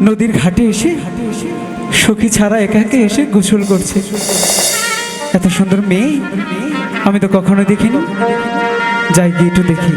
নদীর ঘাটে এসে সখী ছাড়া একা একে এসে গোসল করছে। এত সুন্দর মেয়ে, আমি তো কখনো দেখিনি। যাই গিয়ে একটু দেখি।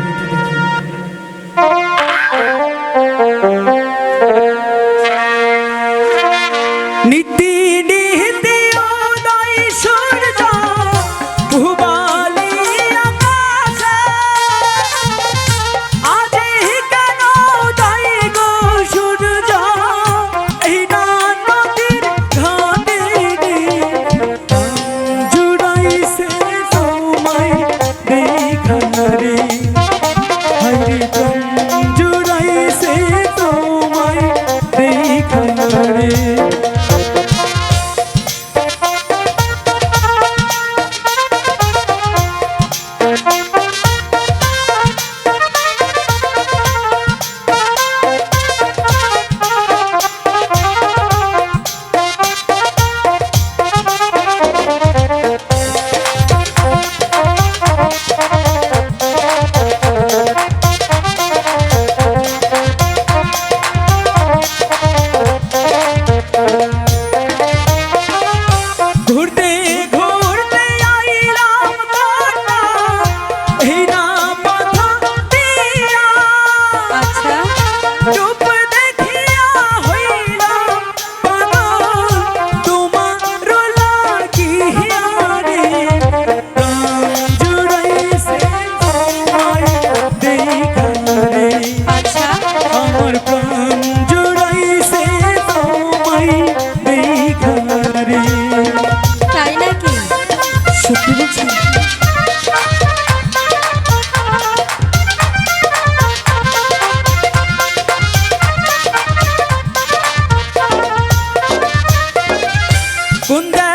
군대